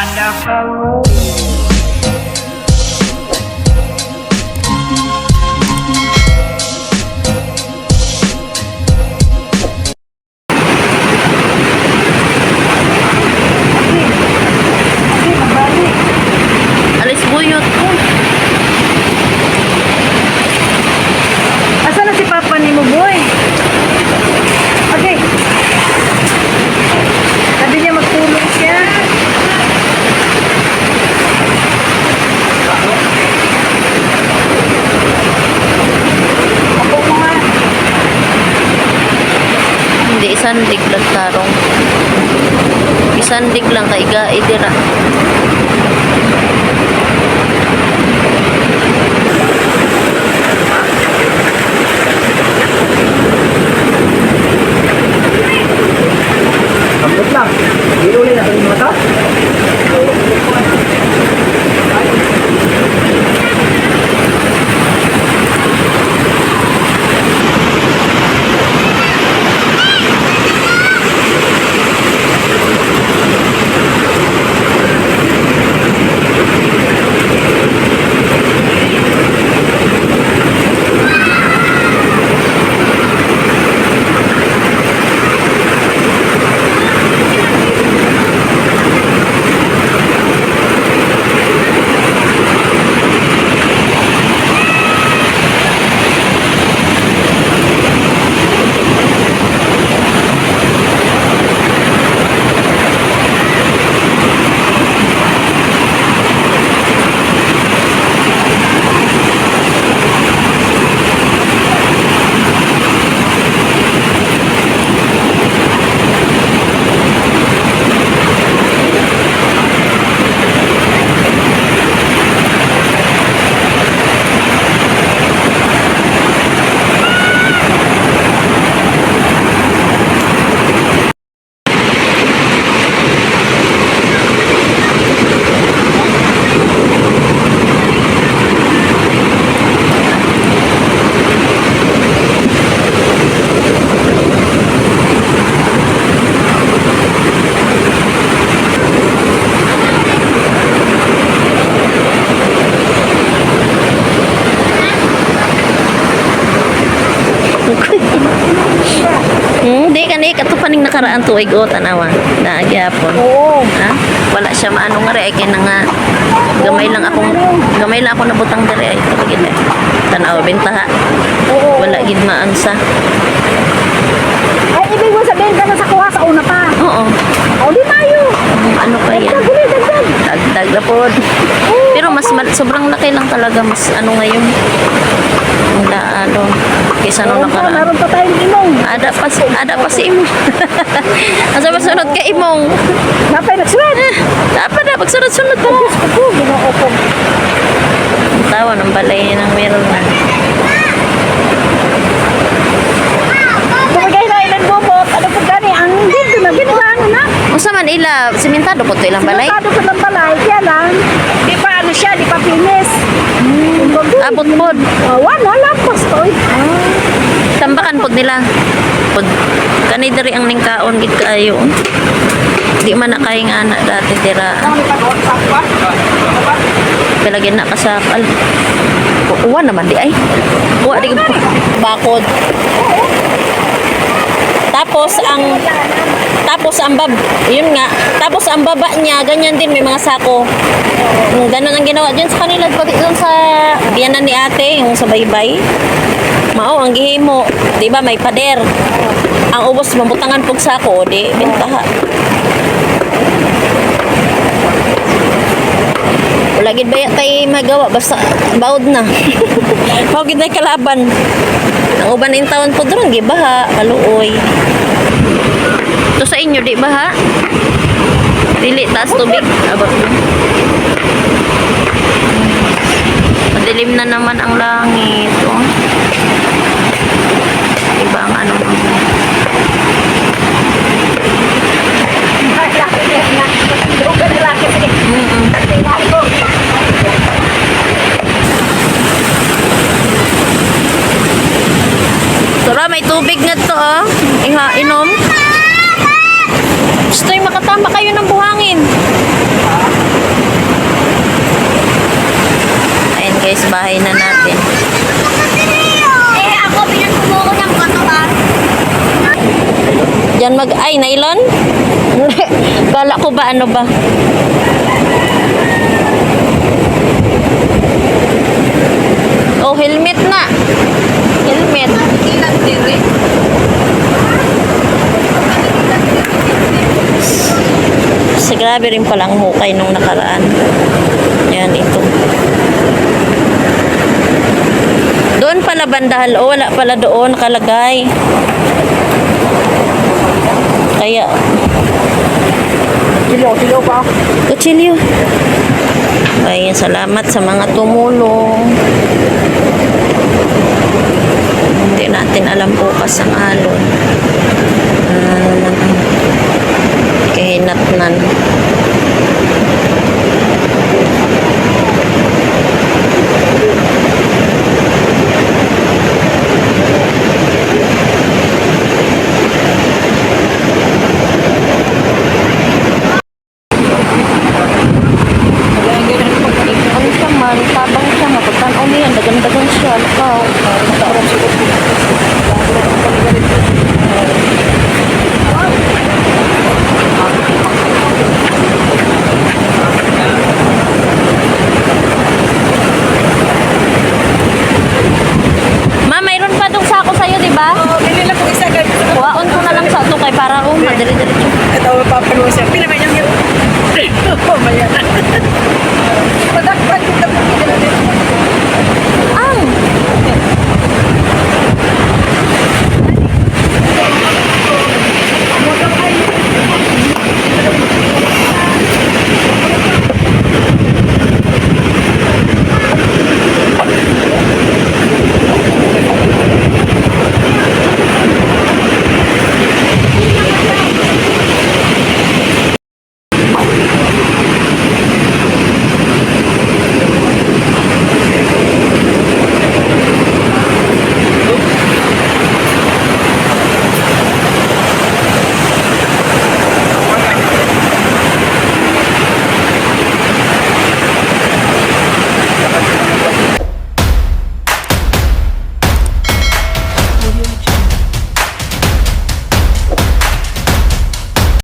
wonderful. Isandig lang tarong. Isandig lang kay ga idira. Ambot lang. Iluli na sa mata. Hmm, di ka ni katupaning nakaraan tuig o tanawa. Na gyapon. Oo. Ha? Wala siya maano nga rin ay kaya nga gamay lang akong gamay lang ako nabutang diri ay ito gid eh. Tanaw benta ha. Oo. Wala gid maansa. Ay, ibig mo sabihin ka na sa kuha sa una pa. Oo. O, di tayo. Ano pa yan? Dagdag na po. Pero mas sobrang laki lang talaga mas ano ngayon. Wala ano kaysa nung pa, nakaraan. meron pa tayong imong. Ada pa si ada pa si Imong. Asa ba sunod kay Imong? Napay nagsuwet. Dapat na pagsunod-sunod pa. Ginoo ko. Tawa ng balay ng meron na. Tumigay na ilan bobot. Ano po gani? Ang dito na ginawa na. Unsa man ila simentado po to ilang balay? Sinasado ko ng balay. Kaya lang, di pa ano siya, di pa finish. Hmm. Abot pod. Uh, wala, lampos to. eh. Tambakan pod nila. Pod kani diri ang ningkaon gid kaayo. Di man na kay nga anak dati dira. Palagi na kasakal. Uwan naman di ay. Uwa di ko bakod. Tapos ang tapos ang bab, yun nga, tapos ang baba niya, ganyan din, may mga sako. Ganun ang ginawa dyan sa kanila, pati doon sa biyanan ni ate, yung sa baybay. Mao, ang gihimo, di ba, may pader. Ang ubos, mabutangan pog sako, di, bintaha. Wala gid baya magawa basta baod na. Mao gid kalaban. Ang uban in taon po dron gibaha, kaluoy. Sa inyo di baha? Dili taas tubig abot na. Madilim na naman ang langit. Oh. Iba ang ano. Tatama kayo ng buhangin. Ayan guys, bahay na natin. Eh, ako pinagpumuro ng katawa. Diyan mag... Ay, nylon? Kala ko ba ano ba? Oh, helmet na. Helmet. Ilan din eh. Grabe rin palang hukay nung nakaraan. Yan, ito. Doon pala bandahal. O, wala pala doon nakalagay. Kaya, Kilo, kilo pa. Kutsilyo. Ay, salamat sa mga tumulong. Hindi natin alam bukas ang alon. Ano naman. Kahinatnan. Ano siya man, tabang siya, mapagtanaw niya, dagan-dagan siya, lakaw. Ma, mayroon pa dong sako sa'yo, di ba? Oo, binila ko isa ganito. Kuhaon ko na lang sa ito kay para oh, madali-diretso. Papaluwa siya. Pinamay niyang yun. Oh,